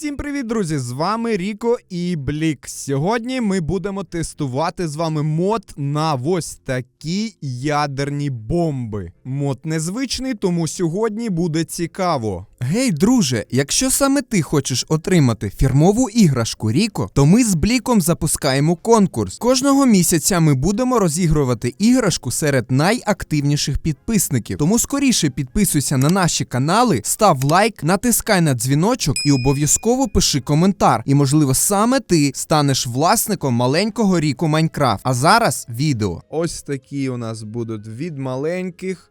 Всім привіт, друзі! З вами Ріко і Блік. Сьогодні ми будемо тестувати з вами мод на ось такі ядерні бомби. Мод незвичний, тому сьогодні буде цікаво. Гей, друже, якщо саме ти хочеш отримати фірмову іграшку Ріко, то ми з Бліком запускаємо конкурс. Кожного місяця ми будемо розігрувати іграшку серед найактивніших підписників. Тому скоріше підписуйся на наші канали, став лайк, натискай на дзвіночок і обов'язково пиши коментар. І можливо саме ти станеш власником маленького Ріко Майнкрафт. А зараз відео. Ось такі у нас будуть від маленьких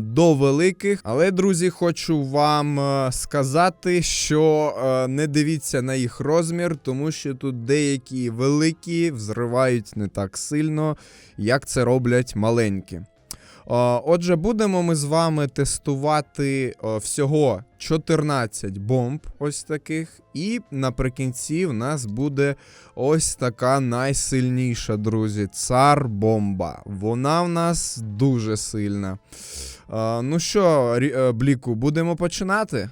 до великих. Але, друзі, хочу вам е, сказати, що е, не дивіться на їх розмір, тому що тут деякі великі взривають не так сильно, як це роблять маленькі. Отже, будемо ми з вами тестувати всього 14 бомб, ось таких. І наприкінці в нас буде ось така найсильніша, друзі. Цар бомба. Вона в нас дуже сильна. Ну що, е, Бліку, будемо починати?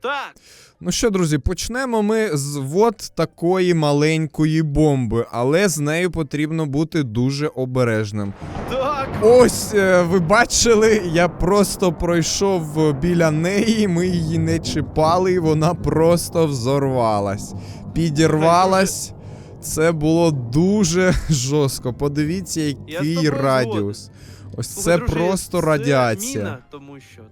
Так, Ну що, друзі, почнемо ми з от такої маленької бомби, але з нею потрібно бути дуже обережним. так. Ось, е, ви бачили, я просто пройшов біля неї, ми її не чіпали, і вона просто взорвалась. Підірвалась. Це було дуже жорстко. Подивіться, який радіус. Ось Слухай, це друже, просто це радіація. Міна, тому що.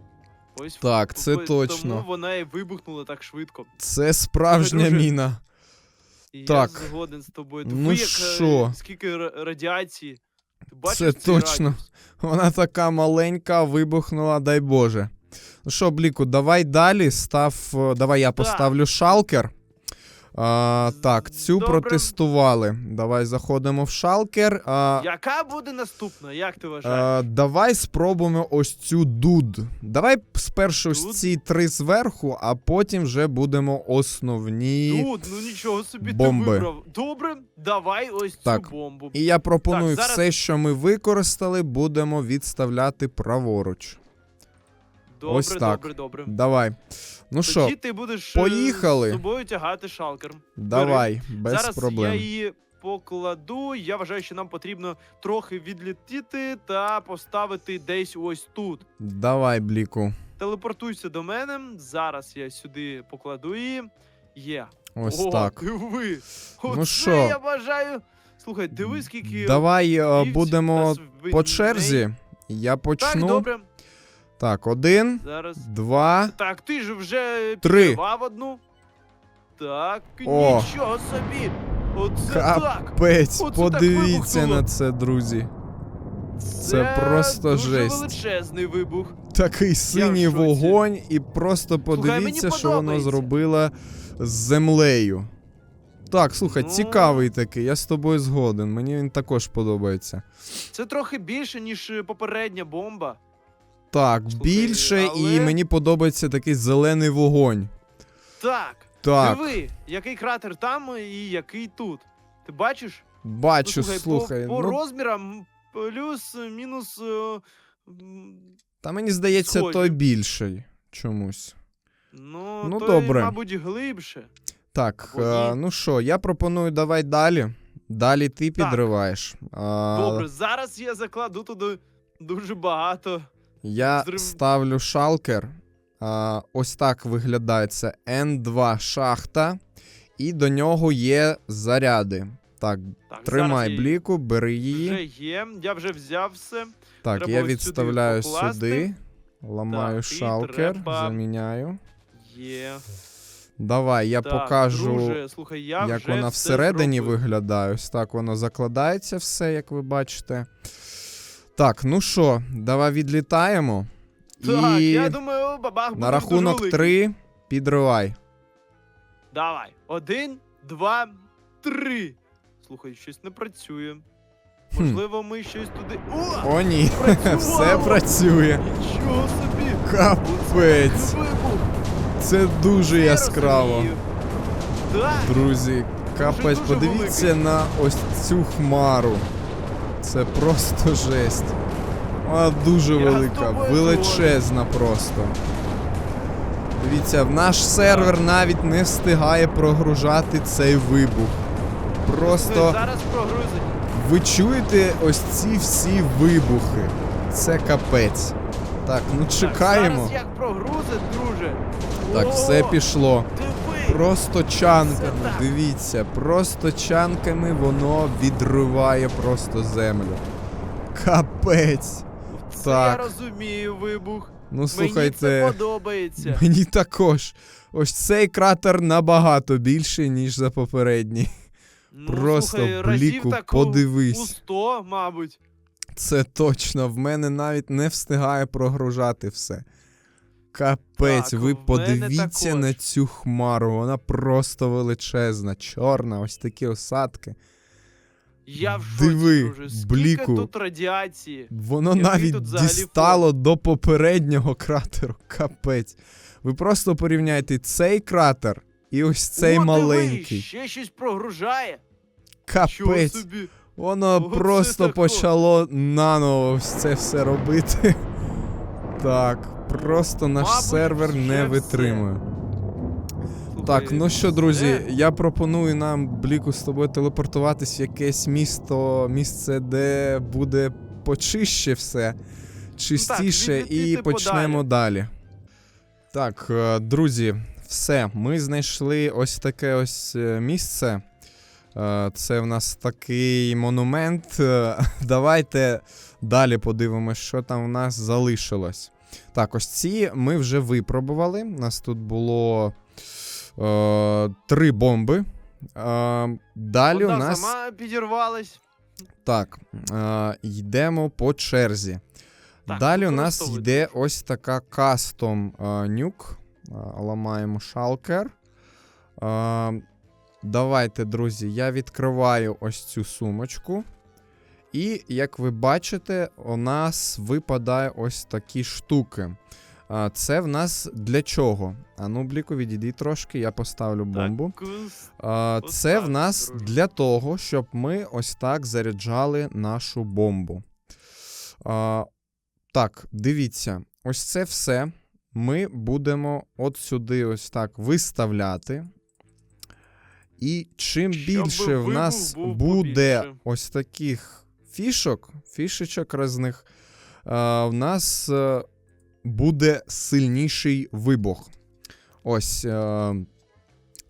Ось Так, це ось точно. Тому вона і вибухнула так швидко. Це справжня Друже, міна. І Так. я згоден з тобою. Ну Ну як, е, що? скільки радіації. Це точно. Вона така маленька, вибухнула, дай Боже. Ну що, Бліку, давай далі. Став. е, Давай я поставлю шалкер. А, так, цю добре. протестували. Давай заходимо в шалкер. А, Яка буде наступна? Як ти вважаєш? а, давай спробуємо ось цю дуд. Давай спершу ось ці три зверху, а потім вже будемо основні. Тут, ну нічого собі бомби. ти вибрав. Добре, давай ось Так. цю бомбу. І я пропоную Так, зараз- все, що ми використали, будемо відставляти праворуч. Добре, ось так. добре, добре. Давай. Ну що, Тоді ти будеш е, поїхали. з собою тягати шалкер. давай, без Зараз проблем. я її покладу. Я вважаю, що нам потрібно трохи відлетіти та поставити десь ось тут. Давай, Бліку. Телепортуйся до мене. Зараз я сюди покладу її. Є. Ось О, так. Диви. Ну Оце що? я бажаю. Слухай, диви, скільки. Давай е, будемо по черзі. Я Так, почну. добре. Так, один, Зараз. два. Так, ти ж вже Три. підривав одну. Так, О. нічого собі. Оце так. Капець, Оце так подивіться вибухнуло. на це, друзі. Це просто дуже жесть. величезний вибух. Такий синій в шоці. вогонь, і просто мені подивіться, що воно подобається. зробило з землею. Так, слухай, Ну. цікавий такий, я з тобою згоден. Мені він також подобається. Це трохи більше, ніж е, попередня бомба. Так, Слухай, більше, і мені подобається такий зелений вогонь. Так, Так, диви, який кратер там і який тут. Ти бачиш? бачу, Ну, слухай. по, по ну, розмірам плюс, е, Та мені здається, той більший чомусь. Ну, Ну, той, добре. мабуть, глибше. Так, Або е, ну що, я пропоную давай далі. Далі ти підриваєш. А, Добре, зараз я закладу туди дуже багато. Я Зрив- ставлю шалкер. А, ось так виглядає це N2 шахта. І до нього є заряди. Так, Так, тримай зараз бліку, бери її. Вже є, я вже взяв все. Так, треба я ось сюди відставляю сюди. Ламаю Так, шалкер, треба- заміняю. Є. Давай, я так, покажу, Друже, слухай, я як вона всередині виглядає. Ось так воно закладається все, як ви бачите. Так, ну що, давай відлітаємо. Так, І я думаю, бабах буде на рахунок дуже три підривай. Давай. Один, два, три. Слухай, щось не працює. Можливо, ми щось туди. О! О, ні, Працювало! все працює. Нічого собі! Капець. Вибух! Це дуже яскраво. Так, Друзі, капець, подивіться великий. на ось цю хмару. Це просто жесть. Вона дуже велика, величезна просто. Дивіться, в наш сервер навіть не встигає прогружати цей вибух. Просто зараз прогрузить. ви чуєте ось ці всі вибухи. Це капець. Так, ну чекаємо. Так, зараз як прогрузить, друже. Так, все пішло. Просто чанками, дивіться, просто чанками воно відриває просто землю. Капець. Це так. я розумію вибух. Ну Мені це подобається. мені також. Ось цей кратер набагато більший, ніж за попередній. Ну, Просто слухай, бліку, у- подивись. У 100, мабуть. Це точно, в мене навіть не встигає прогружати все. Капець, Так, ви подивіться на цю хмару, вона просто величезна, чорна, ось такі осадки. Я в шоці, Диви, друже. Скільки бліку. тут радіації? Воно Який навіть тут взагалі дістало до попереднього кратеру. Капець. Ви просто порівняйте цей кратер і ось цей О, маленький. Диви, ще щось прогружає. Чого Капець. собі? Воно Оце просто тако. почало наново це все робити. Так, просто наш сервер не витримує. Так, ну що, друзі, я пропоную нам бліку з тобою телепортуватись в якесь місто, місце, де буде почище все, чистіше, і відлетіти почнемо далі. Так, е, друзі, все. Ми знайшли ось таке ось е, місце. Е, Це в нас такий монумент. Давайте далі подивимося, що там в нас залишилось. Так, ось ці ми вже випробували. У нас тут було е, три бомби. Е, далі Одна у нас. сама підірвалась. Так, е, йдемо по черзі. Так, Далі у нас використовуйте. йде ось така кастом е, нюк. Е, ламаємо шалкер. Е, давайте, друзі, я відкриваю ось цю сумочку. І, як ви бачите, у нас випадає ось такі штуки. Це в нас для чого? А ну, бліку, відійди трошки, я поставлю бомбу. Це в нас для того, щоб ми ось так заряджали нашу бомбу. Так, дивіться, ось це все ми будемо от сюди ось так виставляти. І чим більше в нас буде ось таких фішок, фішечок різних, а, в нас е, буде сильніший вибух. Ось. е,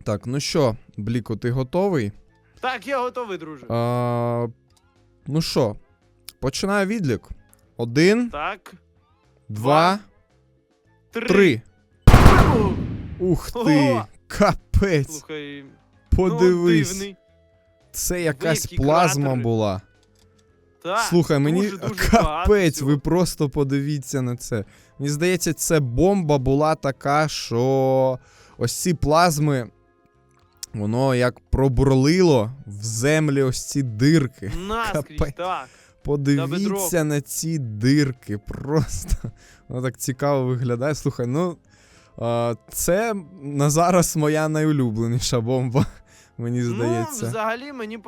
Так, ну що, Бліку, ти готовий? Так, я готовий, друже. А, ну що, починаю відлік. Один, Так. два, Три. три. Ух ти! Ого! Капець! Слухай, Подивись. ну, дивний. Це якась Великі плазма кратери. була. Так, Слухай, мені дуже, дуже капець, ви просто подивіться на це. Мені здається, це бомба була така, що ось ці плазми, воно як пробурлило в землі ось ці дирки. Наскрізь, Капець. так. Подивіться на ці дирки. Просто воно так цікаво виглядає. Слухай, ну це на зараз моя найулюбленіша бомба, мені Ну, здається. взагалі мені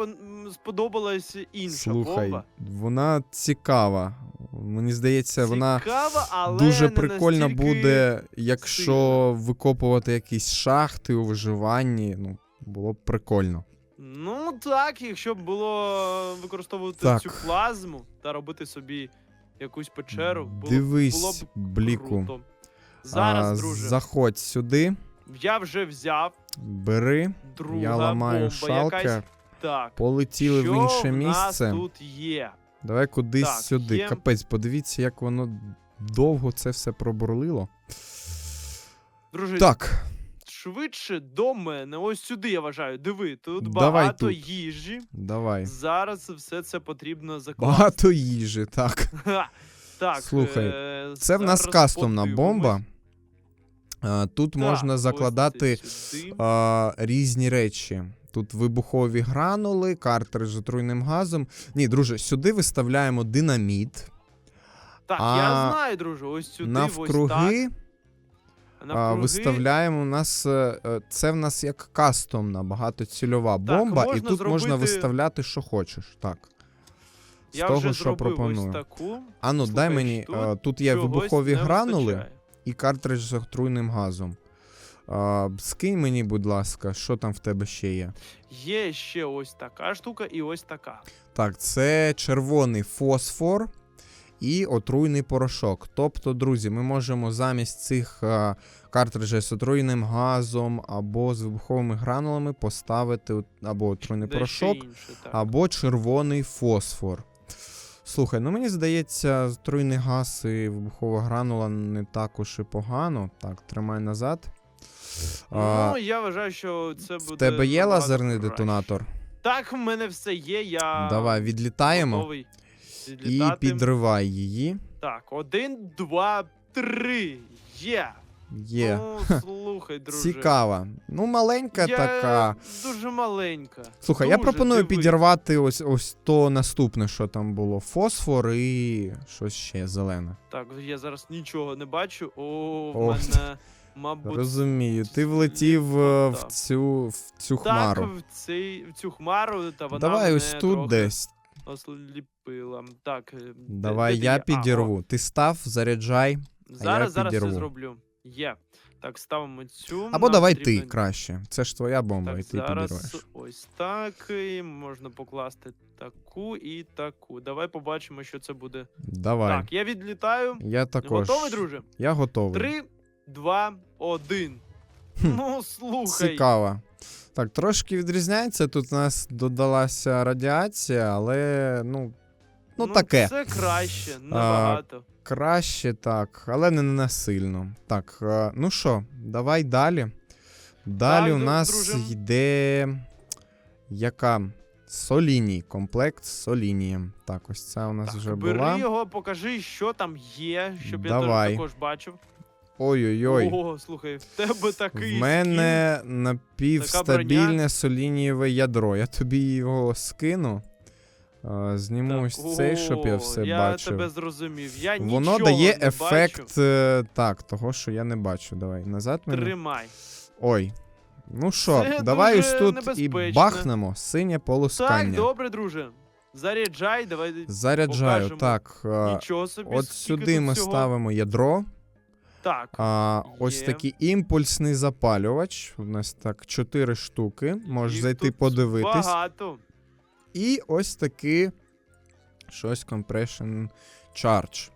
сподобалась інша Слухай, бомба. вона цікава. Мені здається, вона Цікава, але дуже не прикольно настільки... буде, якщо викопувати якісь шахти у виживанні. Ну, було б прикольно. Ну так, якщо б було використовувати Так. цю плазму та робити собі якусь печеру, було, Дивись, було б бліку. круто. Зараз, а, друже, Заходь сюди, я вже взяв бери, друга я ламаю бомба шалкер. якась. Так. Полетіли що в інше в нас місце. тут є? Давай кудись Так, сюди. є. Капець, подивіться, як воно довго це все пробурлило. Друже, Так, швидше до мене. Ось сюди я вважаю. Диви, тут Давай багато тут. їжі. давай. Зараз все це потрібно закласти. Багато їжі, так. Ха. Так, Слухай, е, Це в нас кастомна бомба. А, Тут Так, можна закладати а, різні речі. Тут вибухові гранули, картери з отруйним газом. Ні, друже, сюди виставляємо динаміт. Так, а я знаю, друже, ось сюди, ось так. Навкруги а, виставляємо у нас. е, е, Це в нас як кастомна, багатоцільова бомба, і можна тут можна виставляти, що хочеш. Так. З Я того, вже що пропоную. ось таку. Ану, дай Слухай, мені. тут е, тут є вибухові гранули вистачає. і картридж з отруйним газом. А, скинь мені, будь ласка, що там в тебе ще є. Є ще ось така штука і ось така. Так, це червоний фосфор і отруйний порошок. Тобто, друзі, ми можемо замість цих а, картриджей з отруйним газом або з вибуховими гранулами поставити або отруйний Дещо порошок, інше, так. або червоний фосфор. Слухай, ну мені здається, отруйний газ і вибухова гранула не також і погано. Так, тримай назад. А, Ну, я вважаю, що це буде. в тебе є набагато лазерний краще. детонатор? Так, в мене все є. Я Давай, відлітаємо готовий і відлітати. підривай її. Так, один, два, три. Є. Є. Ну, слухай, друже. Цікава. Ну, маленька я така. Дуже маленька. Слухай, я Дуже, пропоную диви. підірвати ось ось то наступне, що там було. Фосфор і щось ще зелене. Так, я зараз нічого не бачу. О, в мене, мабуть. Розумію, ти влетів е, в цю, в цю Так, хмару. в, цей, в цю хмару, та вона Давай мене ось тут трохи десь. осліпила. Так, е, де- Давай де ти я є? А, о, підірву. Ти став, заряджай. Зараз, зараз підірву. все зроблю. Є. Так, ставимо цю. Або нам давай потрібно- ти краще. Це ж твоя бомба, Так, і ти зараз підірвеш. ось так. І можна покласти таку і таку. Давай побачимо, що це буде. Давай. Так, я відлітаю. Я також. Готовий, друже? Я готовий. Три, два, один. Хм, Ну, слухай. Цікаво. Так, трошки відрізняється. Тут у нас додалася радіація, але ну. Ну, таке. Це краще, набагато. Краще так, але не насильно. Так, е, ну що, давай далі. Далі Так, у нас друже. йде. Яка? Соліній, комплект з солінієм. Так, ось ця у нас так, вже бери була. його, покажи, що там є, щоб Давай. я теж також бачив. Ой-ой-ой. О, слухай, в тебе такий В мене напівстабільне солінієве ядро. Я тобі його скину. Е, Зніму ось цей, щоб я О, все я бачив. тебе зрозумів. Я Воно нічого дає не ефект бачу. е, так, того, що я не бачу. Давай назад мене. Тримай. Ой. Ну що, Це давай дуже ось тут і небезпечно. бахнемо синє Так, полоскання. добре, друже. Заряджай, давай. Заряджаю. покажемо. Так. е, Нічого собі. От скільки сюди тут ми всього. ставимо ядро. Так. А, ось Є. такий імпульсний запалювач. У нас так чотири штуки. Можеш їх зайти тут подивитись. Багато. І ось такий щось compression charge.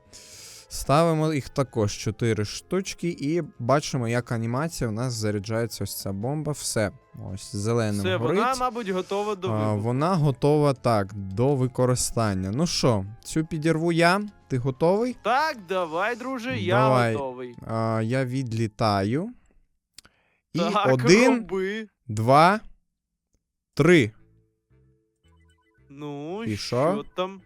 Ставимо їх також 4 штучки, і бачимо, як анімація у нас заряджається ось ця бомба. Все. Ось зеленим Все, горить. вона, мабуть, готова до вибуху. вона готова так, до використання. Ну що, цю підірву я. Ти готовий? Так, давай, друже, я Давай. готовий. А, я відлітаю. І так, один, роби. два, три. Ну, І що? що? там?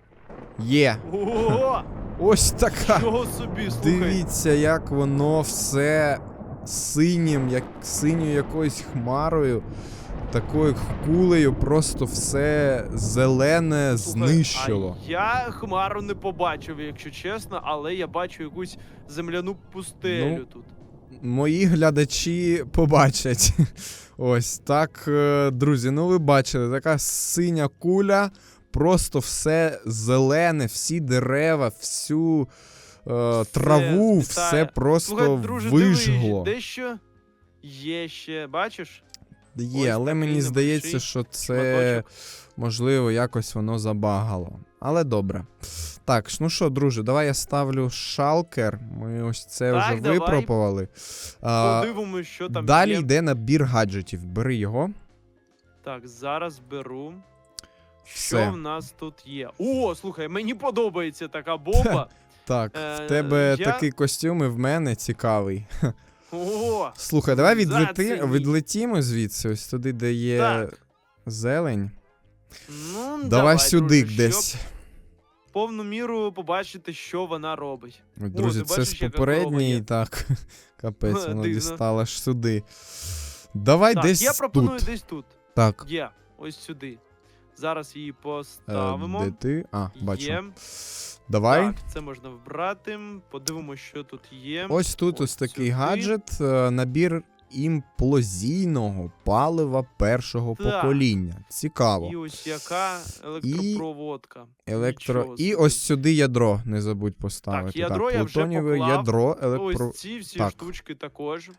Є. Ого! Ось така. Чого собі, слухай. Дивіться, як воно все синім, як синьою якоюсь хмарою, такою кулею, просто все зелене Слухай, знищило. А я хмару не побачив, якщо чесно, але я бачу якусь земляну пустелю Ну, тут. Мої глядачі побачать. Ось так, е, друзі. Ну ви бачили, така синя куля, просто все зелене, всі дерева, всю е, траву, все злітає. просто Слухай, друже, вижгло. дивись, дещо є ще, бачиш? Є, але мені здається, що це можливо якось воно забагало. Але добре. Так, ну що, друже, давай я ставлю шалкер. Ми ось це Так, вже давай. випробували. Подивимось, що там далі є. йде набір гаджетів. Бери його. Так, зараз беру. Все. Що в нас тут є? О, слухай, мені подобається така бомба. Так, Е, в тебе я- такий костюм і в мене цікавий. Слухай, давай відлети, Зацініть. відлетімо звідси, ось туди, де є так. зелень. Ну, Давай, сюди друже, десь. Щоб повну міру побачити, що вона робить. Ой, Друзі, ти це бачиш, з яка попередньої, так. Капець, Ха, дивно. дістало аж сюди. Давай так, десь я пропоную тут. десь тут. Так. Є, ось сюди. Зараз її Е, поставимо. де ти? А, бачу. Є. Давай. Так, це можна вбрати. Подивимося, що тут є. Ось тут ось, Ось такий сюди. гаджет, е, набір імплозійного палива першого Так. покоління. Цікаво. І ось яка електропроводка. Електро. І ось сюди ядро не забудь поставити. ядро я вже поклав. ядро, електро. Ось ці всі так. штучки також.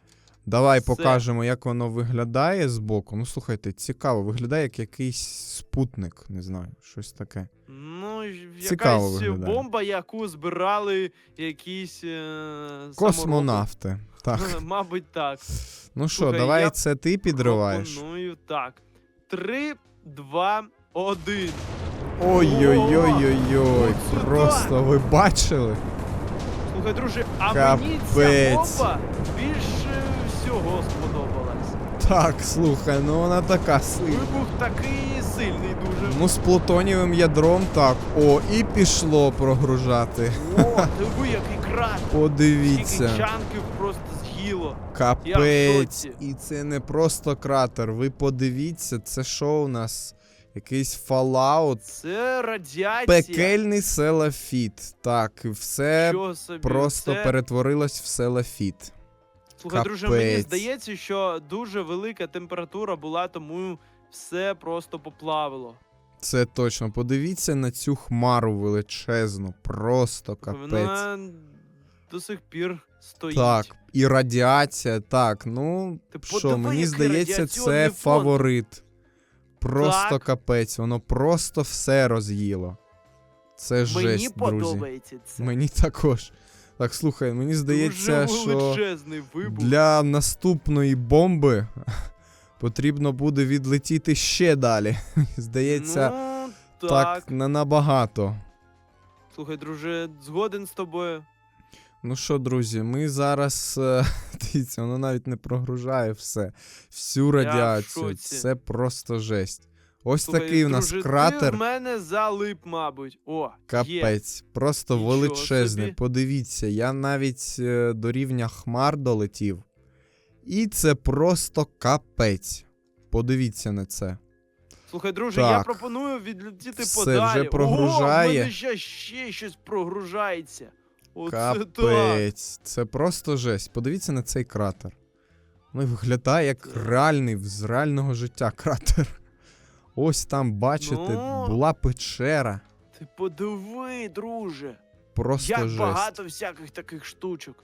Давай Все. покажемо, як воно виглядає збоку. Ну, слухайте, цікаво, виглядає як якийсь спутник, не знаю, щось таке. Ну, Цікаво якась виглядає. бомба, яку збирали якісь е, Космонавти. Так. Мабуть, так. Ну що, давай я це ти підриваєш. Пропоную так. Три, два, один. Ой-ой-ой-ой-ой. Просто ви бачили? Слухай, друже, а мені ця Капець. бомба більше всього сподобалась. Так, слухай, ну вона така сильна. Вибух такий сильний дуже. Ну, з плутонієвим ядром так. О, і пішло прогружати. О, диви, який крат. Скільки Подивіться. чанків просто з'їло. Капець. І це не просто кратер. Ви подивіться, це що у нас? Якийсь Fallout. Це радіація. Пекельний селафіт. Так, все Що собі? просто це... перетворилось в селафіт. Слухай, друже, мені здається, що дуже велика температура була, тому все просто поплавило. Це точно. Подивіться на цю хмару величезну. Просто капець. Вона до сих пір стоїть. Так, і радіація, так. Ну, Ти що, подиви, мені здається, це фон. фаворит. Просто Так. капець, воно просто все роз'їло. Це Мені жесть, друзі. подобається це. Мені також. Так, слухай, мені здається, що вибух. для наступної бомби потрібно буде відлетіти ще далі. Здається, ну, так. так. не набагато. Слухай, друже, згоден з тобою. Ну що, друзі, ми зараз. е, Дивіться, воно навіть не прогружає все. Всю радіацію. Це просто жесть. Ось Слухай, такий у нас друже, Ти кратер. в мене залип, мабуть. О, є. Капець, просто Нічого величезний. собі. Подивіться, я навіть е, до рівня хмар долетів. І це просто капець. Подивіться на це. Слухай, друже, я Так. пропоную відлетіти Все подалі. вже прогружає. О, в мене ще, ще щось прогружається. Оце так. Капець. Це просто жесть. Подивіться на цей кратер. Ну, виглядає як реальний з реального життя кратер. Ось там, бачите, Ну. була печера. Ти подиви, друже. Просто Як жесть. багато всяких таких штучок.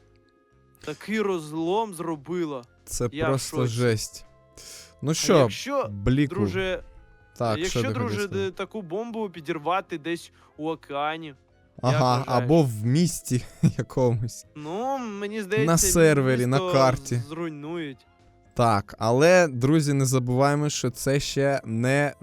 Такий розлом зробила. Це Я в просто шоці. жесть. Ну А що, якщо, бліку. друже, так, якщо, що ти друже, сказати? де- таку бомбу підірвати десь у океані. Ага, або в місті якомусь. Ну, мені здається, На сервері, на місто карті. Зруйнують. Так, але, друзі, не забуваємо, що це ще не,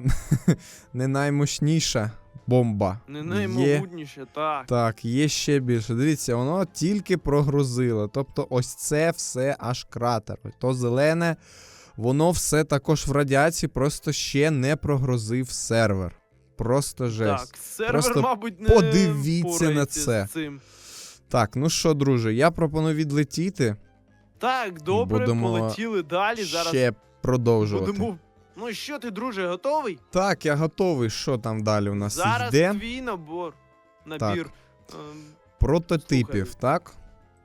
не наймощніша бомба. Не Є наймогутніше, так. Так, є ще більше. Дивіться, воно тільки прогрузило. Тобто, ось це все аж кратер. То зелене, воно все також в радіації, просто ще не прогрузив сервер. Просто жесть. Так, сервер, Просто мабуть, не подивіться на це. З цим. Так, ну що, друже, я пропоную відлетіти. Так, добре, Будемо полетіли далі. Зараз ще продовжувати. будемо. Ну що ти, друже, готовий? Так, я готовий. Що там далі у нас Зараз йде? твій набор. Набір. Ем, Прототипів, Слухай. так?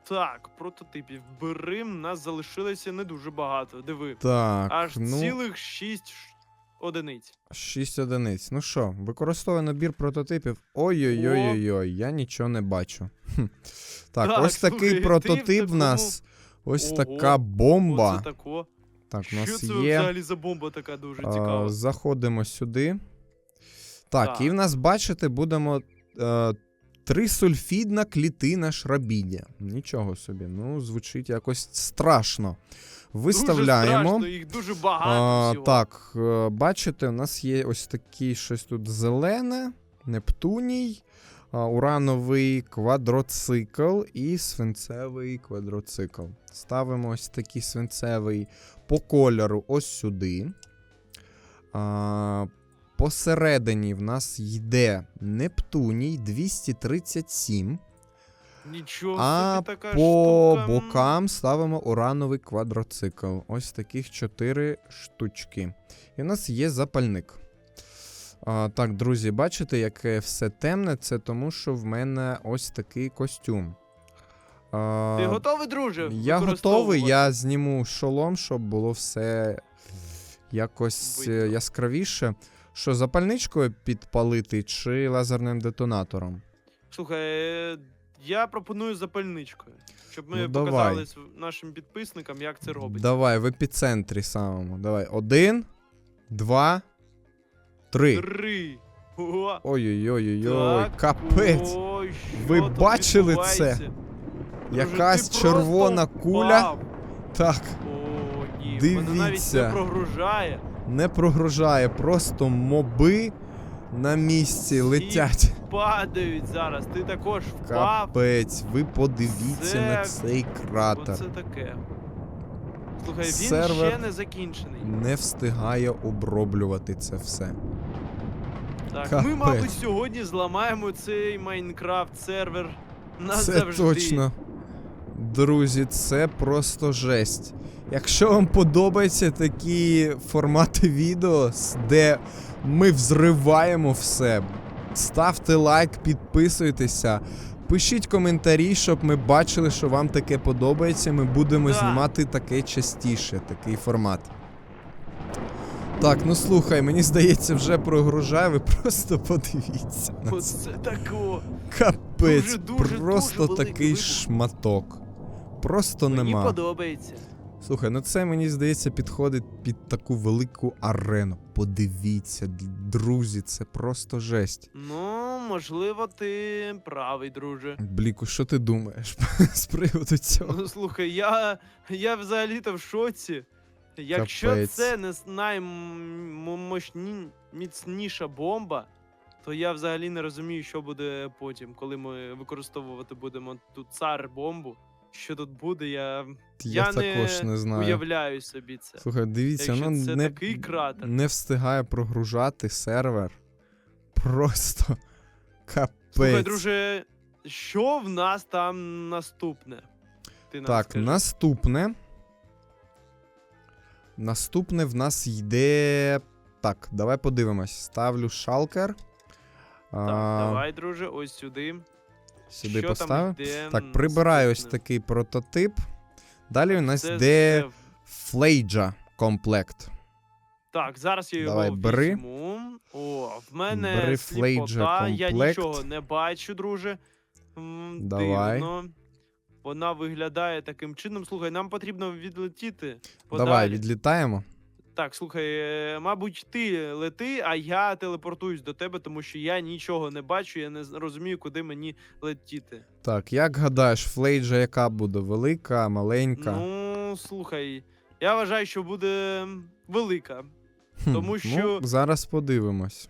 так, прототипів. Берим, нас залишилося не дуже багато. Диви. Так, Аж ну, цілих шість одиниць. 6 одиниць. Ну що, використовую набір прототипів. Ой-ой-ой-ой, я нічого не бачу. Хм. Так, Так, ось такий слухай, в прототип в такому- нас. Ось Ого, така бомба. Оце тако. Так, у Що це є. взагалі за бомба така дуже А, цікава? заходимо сюди. Так, Так. і в нас, бачите, будемо. Е, Трисульфідна клітина шрабідя. Нічого собі. Ну, звучить якось страшно. Виставляємо. Дуже страшно, їх дуже багато А, всього. так, е, бачите, у нас є ось такі щось тут зелене, Нептуній, урановий квадроцикл і свинцевий квадроцикл. Ставимо ось такий свинцевий по кольору ось сюди. А, посередині в нас йде Нептуній 237. Нічого А така по штука. бокам ставимо урановий квадроцикл. Ось таких чотири штучки. І в нас є запальник. А, так, друзі, бачите, яке все темне? Це тому, що в мене ось такий костюм. А, Ти готовий, друже? я готовий, я зніму шолом, щоб було все якось е, Видно. яскравіше. Що, запальничкою підпалити чи лазерним детонатором? Слухай, я пропоную запальничкою, щоб ми Ну, показали нашим підписникам, як це робиться. Давай, в епіцентрі самому. Давай. Один, два, три. Три. О, Ой-ой-ой-ой, капець. Ой, Ви бачили це? Друже, Якась ти червона просто куля. впав. Так, О, ні, мене навіть Дивіться. не прогружає. не прогрожає, просто моби на місці Всі летять. Падають зараз. Ти також впав. Капець, ви подивіться Це- на цей кратер. Оце таке. Слухай, він Сервер ще не закінчений. Не встигає оброблювати це все. Так, Капець. ми, мабуть, сьогодні зламаємо цей Майнкрафт сервер Це точно. Друзі, це просто жесть. Якщо вам подобаються такі формати відео, де ми взриваємо все, ставте лайк, підписуйтеся, пишіть коментарі, щоб ми бачили, що вам таке подобається. Ми будемо Да. знімати таке частіше, такий формат. Так, ну слухай, мені здається, вже прогружає, ви просто подивіться на це. Оце тако. Капець, Дуже, дуже, просто дуже великий такий вибух. шматок. Просто Мені нема. подобається. Слухай, ну це мені здається підходить під таку велику арену. Подивіться, д- друзі, це просто жесть. Ну, можливо, ти правий, друже. Бліку, що ти думаєш з приводу цього? Ну слухай, я, я взагалі-то в шоці. Якщо Капець. це не наймощніша бомба, то я взагалі не розумію, що буде потім, коли ми використовувати будемо ту цар бомбу. Що тут буде, я, Я, я також не знаю. уявляю собі це. Слухай, дивіться, Якщо ну це не, такий кратер. не встигає прогружати сервер. Просто капець. Слухай, друже, що в нас там наступне? Ти Так, скажи. наступне. Наступне в нас йде. Так, давай подивимось. Ставлю шалкер. Так, А, давай, друже, ось сюди. Сюди що поставив. Йде Так, прибираю ось наступне? такий прототип. Далі у нас Це йде все Флейджа комплект. Так, зараз я Давай, його бери. візьму. О, в мене Бери сліпота, Флейджа я комплект. нічого не бачу, друже. М, Давай. Дивно. Вона виглядає таким чином. Слухай, нам потрібно відлетіти. Давай, відлітаємо. Так, слухай, е, мабуть, ти лети, а я телепортуюсь до тебе, тому що я нічого не бачу, я не розумію, куди мені летіти. Так, як гадаєш, Флейджа яка буде? Велика, маленька? Ну, слухай, я вважаю, що буде велика. Тому що- Ну, зараз подивимось.